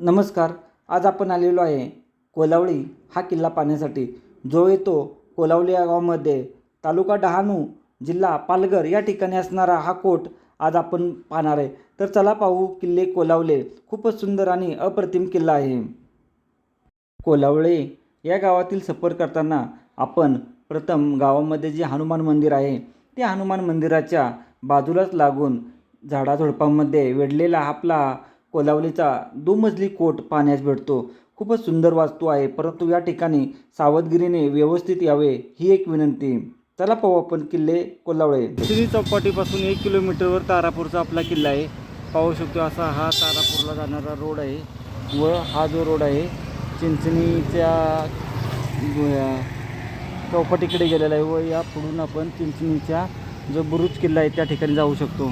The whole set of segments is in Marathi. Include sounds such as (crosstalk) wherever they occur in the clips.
नमस्कार आज आपण आलेलो आहे कोलावळी. हा किल्ला पाहण्यासाठी. जो येतो कोलावली या गावामध्ये तालुका डहाणू जिल्हा पालघर या ठिकाणी असणारा हा कोट आज आपण पाहणार आहे. तर चला पाहू किल्ले कोलावले. खूपच सुंदर आणि अप्रतिम किल्ला आहे. कोलावळे या गावातील सफर करताना आपण प्रथम गावामध्ये जे हनुमान मंदिर आहे त्या हनुमान मंदिराच्या बाजूलाच लागून झाडाझुडपांमध्ये वेढलेला आपला कोलावलीचा दुमजली कोट पाहण्यास भेटतो. खूपच सुंदर वास्तू आहे परंतु या ठिकाणी सावधगिरीने व्यवस्थित यावे ही एक विनंती. चला पाहू आपण किल्ले कोल्हावळे श्री चौपाटीपासून एक किलोमीटरवर तारापूरचा आपला किल्ला आहे. पाहू शकतो असा हा तारापूरला जाणारा रोड आहे व हा जो रोड आहे चिंचणीच्या चौपाटीकडे गेलेला आहे व या पुढून आपण चिंचणीच्या जो बुरुज किल्ला आहे त्या ठिकाणी जाऊ शकतो.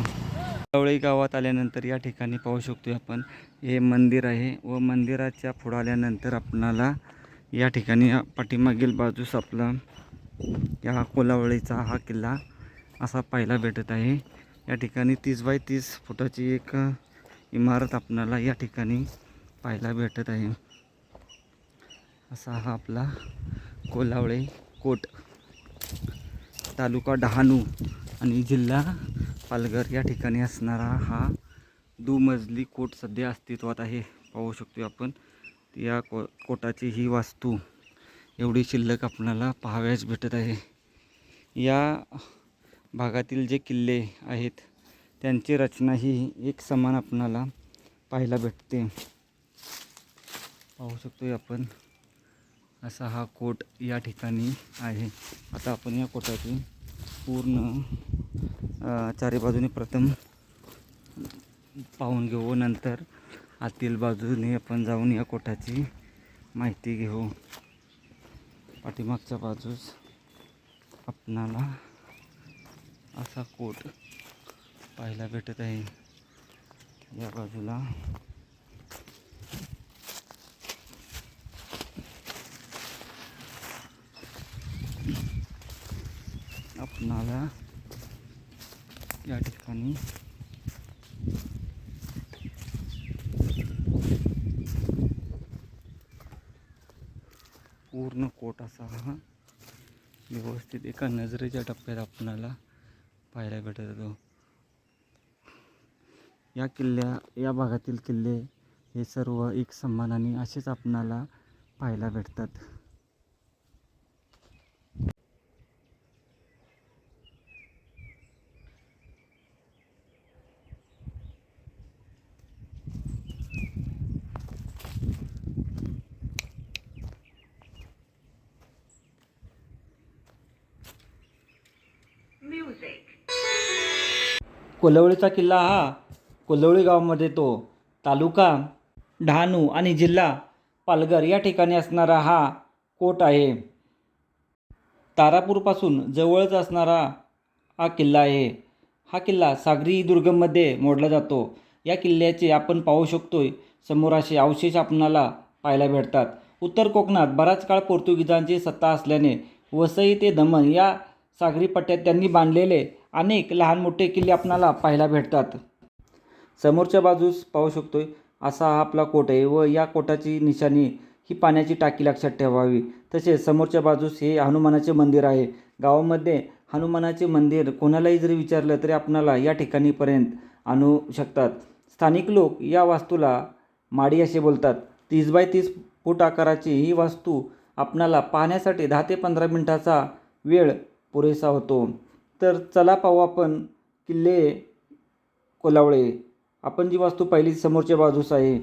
कोल्हावळे गावात आल्यानंतर या ठिकाणी पाहू शकतो आपण. हे मंदिर आहे व मंदिराच्या पुढं आल्यानंतर आपणाला या ठिकाणी पाठीमागील बाजूस आपला या कोलावळीचा हा किल्ला असा पाहायला भेटत आहे. या ठिकाणी तीस बाय तीस फुटाची एक इमारत आपणाला या ठिकाणी पाहायला भेटत आहे. असा हा आपला कोलावळे कोट. तालुका डहाणू आणि जिल्हा पालघर या ठिकाणी असणारा हा दुमजली कोट सध्या अस्तित्वात आहे. पाहू शकतो आपण. या को कोटाची ही वास्तू एवढी शिल्लक आपणाला पाहाव्यास भेटत आहे. या भागातील जे किल्ले आहेत त्यांची रचना ही एक समान आपणाला पाहायला भेटते. पाहू शकतो आपण. असा हा कोट या ठिकाणी आहे. आता आपण या कोटाची पूर्ण चारी बाजूने प्रथम पाहून घेऊ. नंतर आतील बाजूने आपण जाऊन या कोटाची माहिती घेऊ. पाठीमागच्या बाजूस आपणाला असा कोट पाहायला भेटत आहे. या बाजूला आपणाला या ठिकाणी पूर्ण कोट असा हा व्यवस्थित एका नजरेच्या टप्प्यात आपणाला पाहायला भेटत होतो. या किल्ल्या या भागातील किल्ले हे सर्व एक समानाने असेच आपणाला पाहायला भेटतात. कोलवळीचा किल्ला हा कोलवळी गावामध्ये तो तालुका डहाणू आणि जिल्हा पालघर या ठिकाणी असणारा हा कोट आहे. तारापूरपासून जवळच असणारा हा किल्ला आहे. हा किल्ला सागरी दुर्गममध्ये मोडला जातो. या किल्ल्याचे आपण पाहू शकतो समोर असे अवशेष आपणाला पाहायला भेटतात. उत्तर कोकणात बराच काळ पोर्तुगीजांची सत्ता असल्याने वसई ते दमण या सागरी पट्ट्यात त्यांनी बांधलेले अनेक लहान मोठे किल्ले आपणाला पाहायला भेटतात. समोरच्या बाजूस पाहू शकतोय असा हा आपला कोट आहे व या कोटाची निशाणी ही पाण्याची टाकी लक्षात ठेवावी. तसेच समोरच्या बाजूस हे हनुमानाचे मंदिर आहे. गावामध्ये हनुमानाचे मंदिर कोणालाही जरी विचारलं तरी आपणाला या ठिकाणीपर्यंत आणू शकतात. स्थानिक लोक या वास्तूला माडी असे बोलतात. तीस बाय तीस फूट आकाराची ही वास्तू आपणाला पाहण्यासाठी दहा ते पंधरा मिनटाचा वेळ पुरेसा होतो. तर चला पाहू आपण किल्ले कोलावळे. आपण जी वास्तू पाहिली समोरच्या बाजूस आहे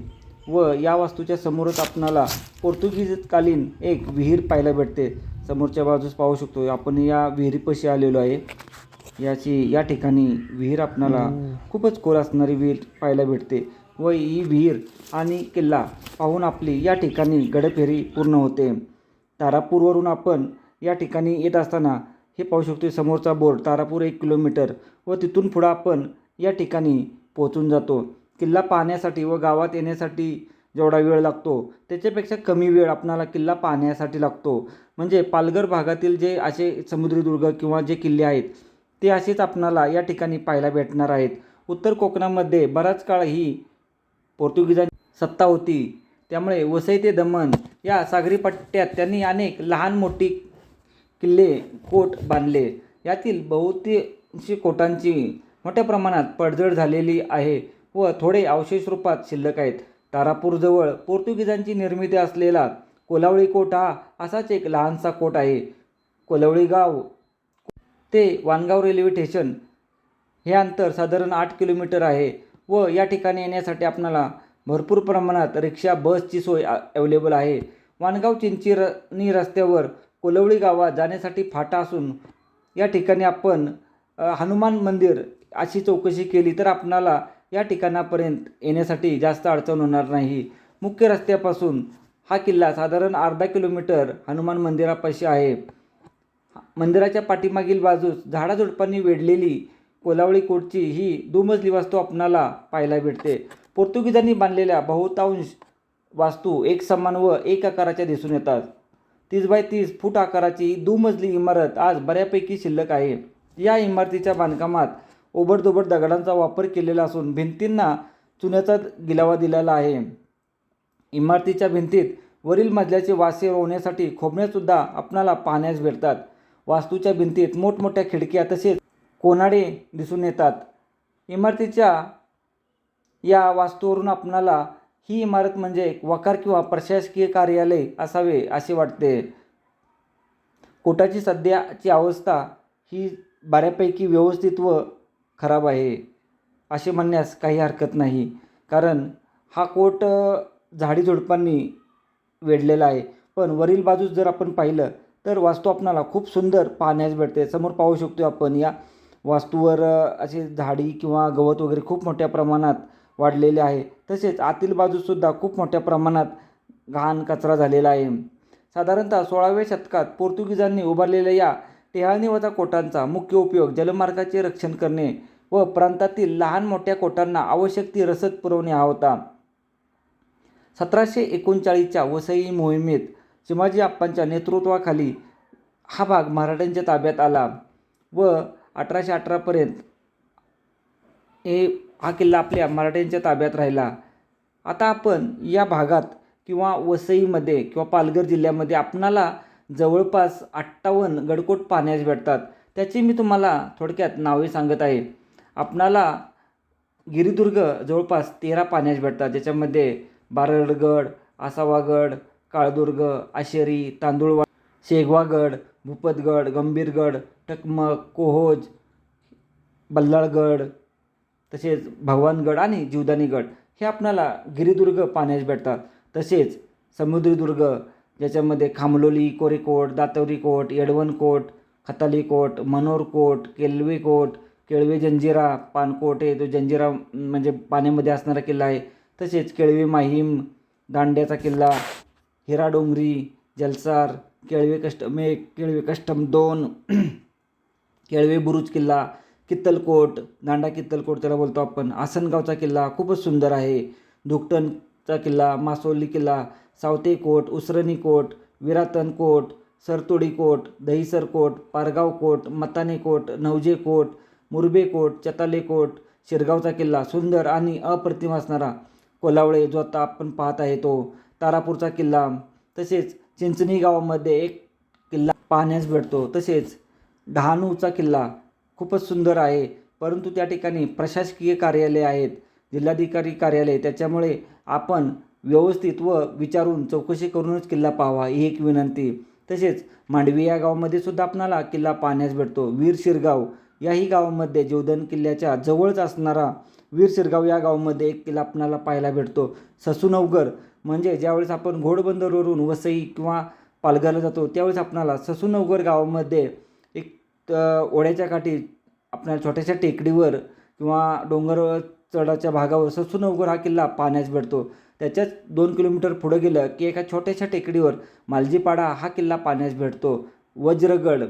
व या वास्तूच्या समोरच आपणाला पोर्तुगीजकालीन एक विहीर पाहायला भेटते. समोरच्या बाजूस पाहू शकतो. आपण या विहिरीपाशी आलेलो आहे. याची या ठिकाणी विहीर आपणाला खूपच खोल असणारी विहीर पाहायला भेटते व ही विहीर आणि किल्ला पाहून आपली या ठिकाणी गडफेरी पूर्ण होते. तारापूरवरून आपण या ठिकाणी येत असताना हे पाहू शकतो समोरचा बोर्ड तारापूर एक किलोमीटर व तिथून पुढं आपण या ठिकाणी पोहोचून जातो. किल्ला पाहण्यासाठी व गावात येण्यासाठी जेवढा वेळ लागतो त्याच्यापेक्षा कमी वेळ आपणाला किल्ला पाहण्यासाठी लागतो. म्हणजे पालघर भागातील जे असे समुद्रीदुर्ग किंवा जे किल्ले आहेत ते असेच आपणाला या ठिकाणी पाहायला भेटणार आहेत. उत्तर कोकणामध्ये बराच काळ ही पोर्तुगीजांची सत्ता होती. त्यामुळे वसई ते दमण या सागरी पट्ट्यात त्यांनी अनेक लहान मोठी किल्ले कोट बांधले. यातील बहुतेकशी कोटांची मोठ्या प्रमाणात पडझड झालेली आहे व थोडे अवशेष रूपात शिल्लक आहेत. तारापूरजवळ पोर्तुगीजांची निर्मिती असलेला कोलावळी कोट हा असाच एक लहानसा कोट आहे. कोलावळी गाव ते वानगाव रेल्वे स्टेशन हे अंतर साधारण आठ किलोमीटर आहे व या ठिकाणी येण्यासाठी आपणाला भरपूर प्रमाणात रिक्षा बसची सोय अवेलेबल आहे. वानगाव चिंचिरणी रस्त्यावर कोलवळी गावात जाण्यासाठी फाटा असून या ठिकाणी आपण हनुमान मंदिर अशी चौकशी केली तर आपणाला या ठिकाणापर्यंत येण्यासाठी जास्त अडचण होणार नाही. मुख्य रस्त्यापासून हा किल्ला साधारण अर्धा किलोमीटर हनुमान मंदिरापाशी आहे. मंदिराच्या पाठीमागील बाजूस झाडाझुडपांनी वेढलेली कोलावळी कोटची ही दुमजली वास्तू आपणाला पाहायला भेटते. पोर्तुगीजांनी बांधलेल्या बहुतांश वास्तू एक समान व एक आकाराच्या दिसून येतात. तीस बाय तीस फूट आकाराची दुमजली इमारत आज बऱ्यापैकी शिल्लक आहे. या इमारतीच्या बांधकामात ओबडधोबड दगडांचा वापर केलेला असून भिंतींना चुन्याचा गिलावा दिलेला आहे. इमारतीच्या भिंतीत वरील मजल्याचे वासे रोवण्यासाठी खोबण्यासुद्धा आपणाला पाहण्यास भेटतात. वास्तूच्या भिंतीत मोठमोठ्या खिडक्या तसेच कोनाडे दिसून येतात. इमारतीच्या या वास्तूवरून आपणाला ही इमारत म्हणजे वकार किंवा प्रशासकीय कार्यालय असावे असे वाटते. कोटाची सध्याची अवस्था ही बऱ्यापैकी व्यवस्थित व खराब आहे असे म्हणण्यास काही हरकत नाही. कारण हा कोट झाडीझुडपांनी वेढलेला आहे. पण वरील बाजूस जर आपण पाहिलं तर वास्तू आपणाला खूप सुंदर पाहण्यास भेटते. समोर पाहू शकतो आपण या वास्तूवर असे झाडी किंवा गवत वगैरे खूप मोठ्या प्रमाणात वाढलेले आहे. तसेच आतील बाजूसुद्धा खूप मोठ्या प्रमाणात घाण कचरा झालेला आहे. साधारणतः सोळाव्या शतकात पोर्तुगीजांनी उभारलेल्या या टेहाळणीवजा कोटांचा मुख्य उपयोग जलमार्गाचे रक्षण करणे व प्रांतातील लहान मोठ्या कोटांना आवश्यक ती रसद पुरवणे हा होता. सतराशे एकोणचाळीसच्या वसई मोहिमेत शिवाजी आप्पांच्या नेतृत्वाखाली हा भाग मराठ्यांच्या ताब्यात आला व अठराशे अठरापर्यंत हे हा किल्ला आपल्या मराठ्यांच्या ताब्यात राहिला. आता आपण या भागात किंवा वसईमध्ये किंवा पालघर जिल्ह्यामध्ये आपणाला जवळपास अठ्ठावन्न गडकोट पाहण्यास भेटतात. त्याची मी तुम्हाला थोडक्यात नावे सांगत आहे. आपणाला गिरिदुर्ग जवळपास तेरा पाहण्यास भेटतात. ज्याच्यामध्ये बारडगड आसावागड काळदुर्ग आशेरी तांदूळवा शेगवागड भूपतगड गंभीरगड टकमक कोहोज बल्लाळगड तसेच भगवानगड आणि जीवदानीगड हे आपणाला गिरिदुर्ग पाहण्यास भेटतात. तसेच समुद्रीदुर्ग ज्याच्यामध्ये खामलोली कोरेकोट दातवरी कोट येडवनकोट खताली कोट मनोर कोट केलवे कोट केळवे जंजिरा पानकोट तो जंजिरा म्हणजे पाण्यामध्ये असणारा किल्ला आहे. तसेच केळवे माहीम दांड्याचा किल्ला हिरा डोंगरी जलसार केळवे कष्टम एक केळवे कष्टम दोन (clears throat) केळवे बुरुज किल्ला कित्तलकोट दांडा कित्तलकोट त्याला बोलतो आपण. आसनगावचा किल्ला खूपच सुंदर आहे. धुकटणचा किल्ला मासोली किल्ला सावते कोट उसरणी कोट विरातन कोट सरतोडी कोट दहिसर कोट पारगाव कोट मताने कोट नवजे कोट मुरबे कोट चताले कोट शिरगावचा किल्ला सुंदर आणि अप्रतिम असणारा कोलावळे जो आता आपण पाहत आहे तो तारापूरचा किल्ला. तसेच चिंचणी गावामध्ये एक किल्ला पाहण्यास भेटतो. तसेच डहाणूचा किल्ला खूपच सुंदर आहे. परंतु त्या ठिकाणी प्रशासकीय कार्यालय आहेत जिल्हाधिकारी कार्यालय. त्याच्यामुळे आपण व्यवस्थित व विचारून चौकशी करूनच किल्ला पाहावा ही एक विनंती. तसेच मांडवी या गावामध्ये सुद्धा आपणाला किल्ला पाहण्यास भेटतो. वीर शिरगाव याही गावामध्ये जीवधन किल्ल्याच्या जवळच असणारा वीर शिरगाव या गावामध्ये एक किल्ला आपणाला पाहायला भेटतो. ससूनवगर म्हणजे ज्यावेळेस आपण घोडबंदरवरून वसई किंवा पालघरला जातो त्यावेळेस आपणाला ससूनवगर गावामध्ये तर ओढ्याच्या काठी आपल्या छोट्याशा टेकडीवर किंवा डोंगर चढाच्या भागावर ससूनवगर हा किल्ला पाहण्यास भेटतो. त्याच्याच दोन किलोमीटर पुढं गेलं की एका छोट्याशा टेकडीवर मालजीपाडा हा किल्ला पाहण्यास भेटतो. वज्रगड.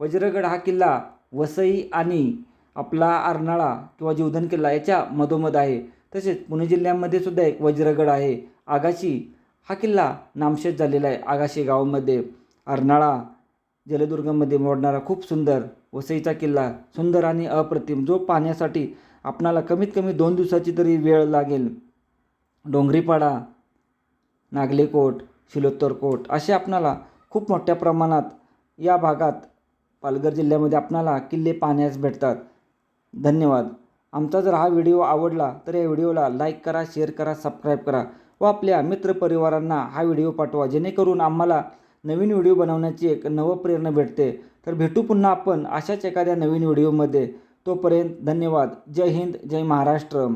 वज्रगड हा किल्ला वसई आणि आपला अर्नाळा किंवा जीवधन किल्ला याच्या मधोमध आहे. तसेच पुणे जिल्ह्यामध्ये सुद्धा एक वज्रगड आहे. आगाशी हा किल्ला नामशेष झालेला आहे. आगाशी गावामध्ये. अर्नाळा जलदुर्गमध्ये मोडणारा खूप सुंदर वसईचा किल्ला सुंदर आणि अप्रतिम जो पाहण्यासाठी आपणाला कमीत कमी दोन दिवसाची तरी वेळ लागेल. डोंगरीपाडा नागलेकोट शिलोत्तरकोट असे आपणाला खूप मोठ्या प्रमाणात या भागात पालघर जिल्ह्यामध्ये आपणाला किल्ले पाहण्यास भेटतात. धन्यवाद. आमचा जर हा व्हिडिओ आवडला तर या व्हिडिओला लाईक करा शेअर करा सबस्क्राईब करा व आपल्या मित्रपरिवारांना हा व्हिडिओ पाठवा जेणेकरून आम्हाला नवीन व्हिडिओ बनवण्याची एक नवप्रेरणा भेटते. तर भेटू पुन्हा आपण अशाच एखाद्या नवीन व्हिडिओमध्ये. तोपर्यंत धन्यवाद. जय हिंद जय महाराष्ट्र